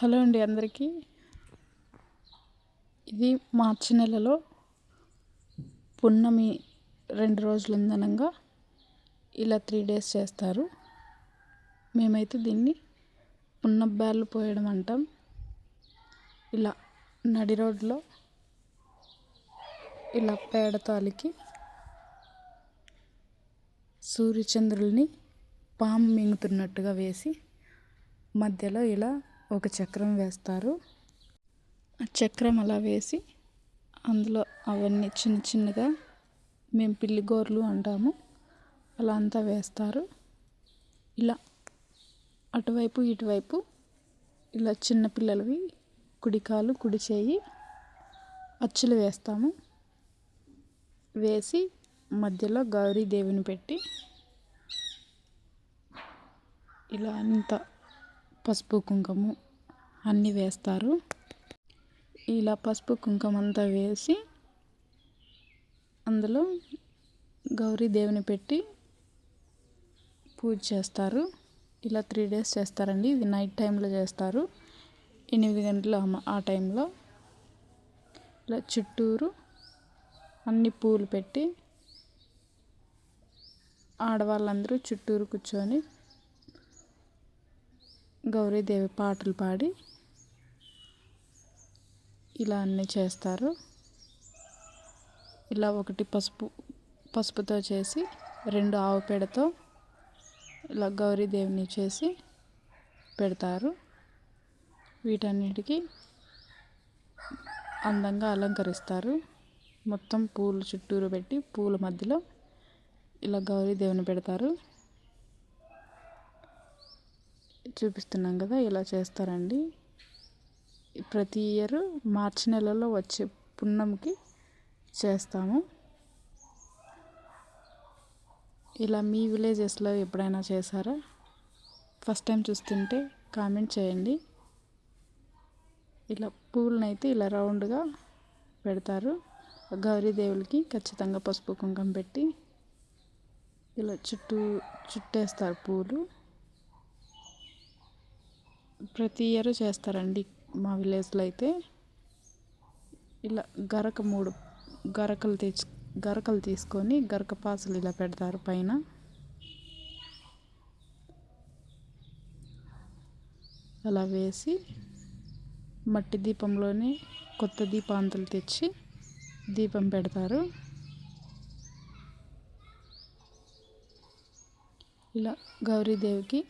Hello అండి అందరికీ. ఇది మార్చి నెలలో పున్నమి రెండు రోజులు ఉందనంగా ఇలా త్రీ డేస్ చేస్తారు. మేమైతే దీన్ని పున్నబ్బాలు పోయడం అంటాం. ఇలా నడి రోడ్లో ఇలా పేడతాలికి సూర్యచంద్రుల్ని పాము మింగుతున్నట్టుగా వేసి మధ్యలో ఇలా ఒక చక్రం వేస్తారు. ఆ చక్రం అలా వేసి అందులో అవన్నీ చిన్న చిన్నగా మేము పిల్లిగోర్లు అంటాము. అలా అంతా వేస్తారు. ఇలా అటువైపు ఇటువైపు ఇలా చిన్న పిల్లలవి కుడికాలు కుడి చేయి అచ్చులు వేస్తాము. వేసి మధ్యలో గౌరీదేవిని పెట్టి ఇలా అంతా పసుపు కుంకుమ అన్నీ వేస్తారు. ఇలా పసుపు కుంకుమ అంతా వేసి అందులో గౌరీదేవిని పెట్టి పూజ చేస్తారు. ఇలా త్రీ డేస్ చేస్తారండి. ఇది నైట్ టైంలో చేస్తారు. ఎనిమిది గంటల ఆ టైంలో ఇలా చుట్టూరు అన్ని పూలు పెట్టి ఆడవాళ్ళందరూ చుట్టూరు కూర్చొని గౌరీదేవి పాటలు పాడి ఇలా అన్నీ చేస్తారు. ఇలా ఒకటి పసుపు పసుపుతో చేసి రెండు ఆవు పేడతో ఇలా గౌరీదేవిని చేసి పెడతారు. వీటన్నిటికీ అందంగా అలంకరిస్తారు. మొత్తం పూలు చుట్టూరు పెట్టి పూల మధ్యలో ఇలా గౌరీదేవిని పెడతారు. చూపిస్తున్నాం కదా ఇలా చేస్తారండి. ప్రతి ఇయర్ మార్చి నెలలో వచ్చే పున్నంకి చేస్తాము. ఇలా మీ విలేజెస్లో ఎప్పుడైనా చేశారా? ఫస్ట్ టైం చూస్తుంటే కామెంట్ చేయండి. ఇలా పూలనైతే ఇలా రౌండ్గా పెడతారు. గౌరీదేవులకి ఖచ్చితంగా పసుపు కుంకం పెట్టి ఇలా చుట్టూ చుట్టేస్తారు పూలు. ప్రతి ఇయర్ చేస్తారండి. మా విలేజ్లో అయితే ఇలా గరక మూడు గరకలు తెచ్చు గరకలు తీసుకొని గరక పాసులు ఇలా పెడతారు పైన. అలా వేసి మట్టి దీపంలోనే కొత్త దీపాంతలు తెచ్చి దీపం పెడతారు. ఇలా గౌరీదేవికి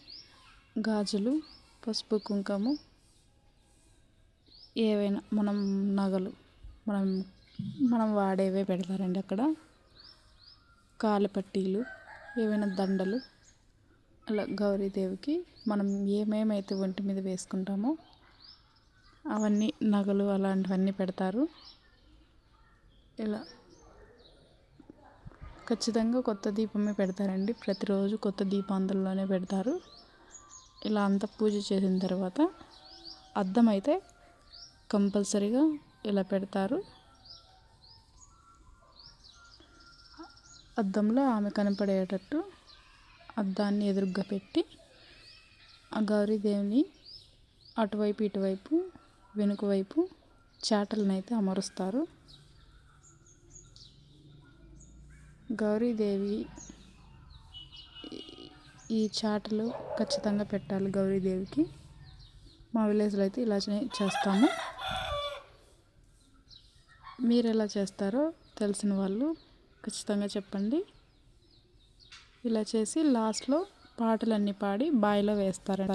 గాజులు పసుపు కుంకుమ ఏవైనా మనం నగలు మనం మనం వాడేవే పెడతారండి అక్కడ. కాలిపట్టీలు ఏవైనా దండలు అలా గౌరీదేవికి మనం ఏమేమైతే ఒంటి మీద వేసుకుంటామో అవన్నీ నగలు అలాంటివన్నీ పెడతారు. ఇలా ఖచ్చితంగా కొత్త దీపమే పెడతారండి. ప్రతిరోజు కొత్త దీపాంతల్లోనే పెడతారు. ఇలా అంతా పూజ చేసిన తర్వాత అద్దం అయితే కంపల్సరీగా ఇలా పెడతారు. అద్దంలో ఆమె కనపడేటట్టు అద్దాన్ని ఎదురుగ్గా పెట్టి ఆ గౌరీదేవిని అటువైపు ఇటువైపు వెనుక వైపు చాటలను అయితే అమరుస్తారు గౌరీదేవి ఈ చాటలు ఖచ్చితంగా పెట్టాలి గౌరీదేవికి మా విలేజ్లో అయితే ఇలా చేస్తాము. మీరు ఎలా చేస్తారో తెలిసిన వాళ్ళు ఖచ్చితంగా చెప్పండి. ఇలా చేసి లాస్ట్లో పాటలన్నీ పాడి బాయిలో వేస్తారు